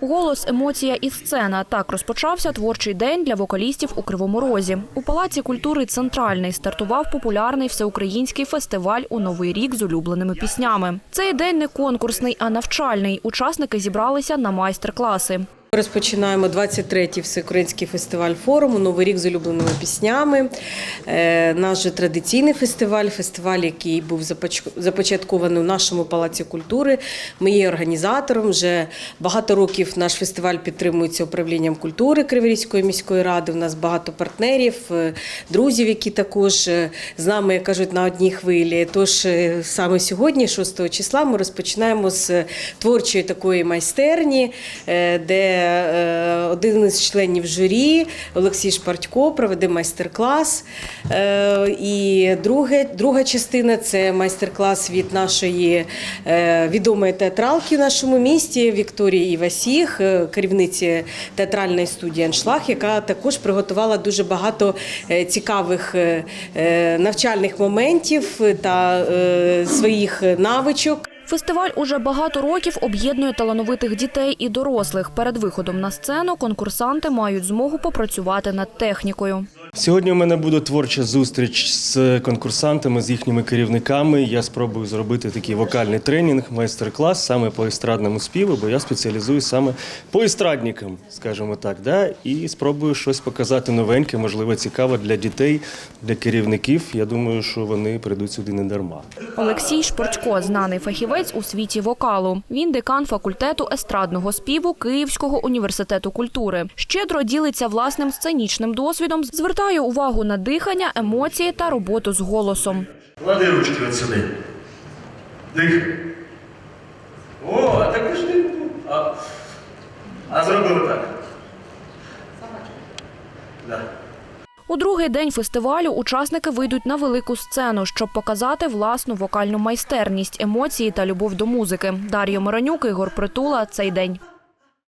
Голос, емоція і сцена. Так розпочався творчий день для вокалістів у Кривому Розі. У Палаці культури Центральний стартував популярний всеукраїнський фестиваль у новий рік з улюбленими піснями. Цей день не конкурсний, а навчальний. Учасники зібралися на майстер-класи. Розпочинаємо 23-й всеукраїнський фестиваль форуму Новий рік з улюбленими піснями. Е, Наш же традиційний фестиваль, фестиваль, який був започаткований у нашому палаці культури. Ми є організатором. Вже багато років наш фестиваль підтримується управлінням культури Криворізької міської ради. У нас багато партнерів, е, друзів, які також е, з нами як кажуть на одній хвилі. Тож саме сьогодні, 6 числа, ми розпочинаємо з творчої такої майстерні, е, один із членів журі Олексій Шпартько проведе майстер-клас. Е, І друге, друга частина це майстер-клас від нашої е, відомої театралки в нашому місті Вікторії Івасіх, е, керівниці театральної студії Аншлаг, яка також приготувала дуже багато цікавих навчальних моментів та своїх навичок. Фестиваль уже багато років об'єднує талановитих дітей і дорослих. Перед виходом на сцену конкурсанти мають змогу попрацювати над технікою. Сьогодні у мене буде творча зустріч з конкурсантами, з їхніми керівниками. Я спробую зробити такий вокальний тренінг, майстер-клас саме по естрадному співу, бо я спеціалізуюсь саме по естрадникам, скажімо так. Да? І спробую щось показати новеньке, можливо, цікаве для дітей, для керівників. Я думаю, що вони прийдуть сюди не дарма. Олексій Шпорчко, знаний фахівець у світі вокалу. Він декан факультету естрадного співу Київського університету культури. Щедро ділиться власним сценічним досвідом, звертає увагу на дихання, емоції та роботу з голосом. Клади ручки от сюди. Дих. О, а також не. А, а зробили так. Да. У другий день фестивалю учасники вийдуть на велику сцену, щоб показати власну вокальну майстерність, емоції та любов до музики. Дар'я Моранюк, Ігор Притула. Цей день.